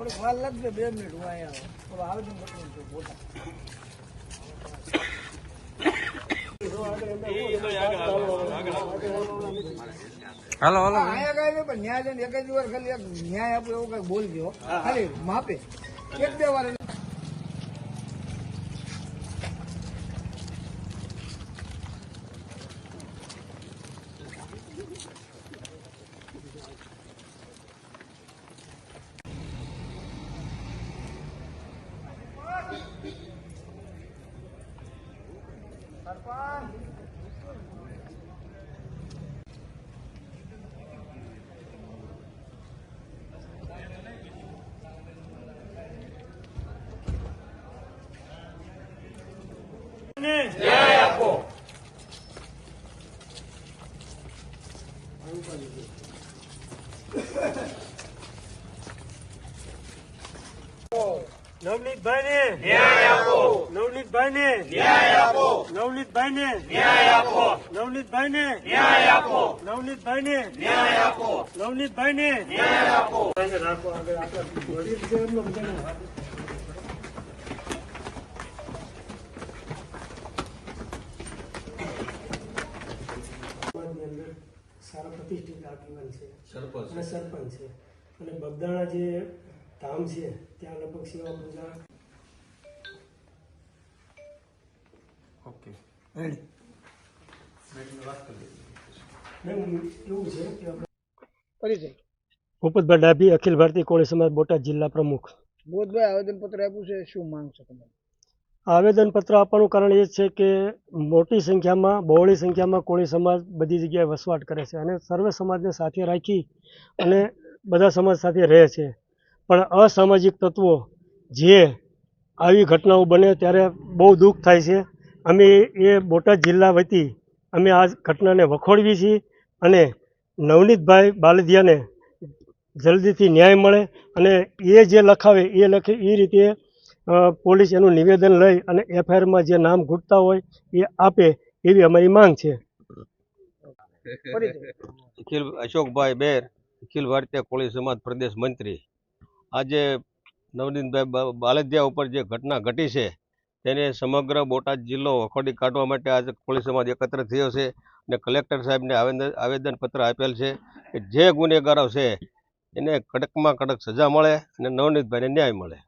થોડીક વાર લાગશે બે મિનિટ હું અહીંયા આવે. છે ફોટા હાલો હાલો. અહીંયા કાંઈ પણ ન્યાય એક જ વાર ખાલી એક ન્યાય આપો એવું કઈ બોલજો. ખાલી માપે. એક બે વાર એટલે નવનીતભાઈ ને ન્યાય આપો. નવનીતભાઈ ને ન્યાય આપો. નવનીતભાઈ ને ન્યાય આપો. નવનીતભાઈ ને ન્યાય આપો. નવનીતભાઈ ને ન્યાય આપો. નવનીતભાઈ ને ન્યાય આપો. રાખો આગળ આપણે સારા પ્રતિષ્ઠિત આગેવાન છે. અને સરપંચ છે. અને બગદાણા જે ધામ છે ત્યાં લગભગ સેવા પૂજા. ઓકે. ભૂપતભાઈ ડાભી અખિલ ભારતીય કોળી સમાજ બોટાદ જિલ્લા પ્રમુખ. બોધભાઈ આવેદનપત્ર આપ્યું છે શું માંગ છે તમારે? આવેદનપત્ર આપવાનું કારણ એ છે કે મોટી સંખ્યામાં બહોળી સંખ્યામાં કોળી સમાજ બધી જગ્યાએ વસવાટ કરે છે અને સર્વે સમાજને સાથે રાખી અને બધા સમાજ સાથે રહે છે. પણ અસામાજિક તત્વો જે આવી ઘટનાઓ બને ત્યારે બહુ દુઃખ થાય છે. અમે એ બોટાદ જિલ્લા વતી અમે આ ઘટનાને વખોડવી છીએ અને નવનીતભાઈ બાલદિયાને જલ્દીથી ન્યાય મળે અને એ જે લખાવે એ લખે એ રીતે પોલીસ એનું નિવેદન લઈ અને એફઆઈઆરમાં જે નામ ઘૂંટતા હોય એ આપે એવી અમારી માંગ છે. અખિલ, અશોકભાઈ બેર, અખિલ ભારતીય કોળી સમાજ પ્રદેશ મંત્રી. આજે નવનીતભાઈ બાલદિયા ઉપર જે ઘટના ઘટી છે, તેને સમગ્ર બોટાદ જિલ્લો વખોડી કાઢવા માટે આજે કોળી સમાજ એકત્ર થયો છે અને કલેક્ટર સાહેબને આવેદન આવેદનપત્ર આપેલ છે કે જે ગુનેગારો છે, એને કડકમાં કડક સજા મળે અને નવનીતભાઈને ન્યાય મળે.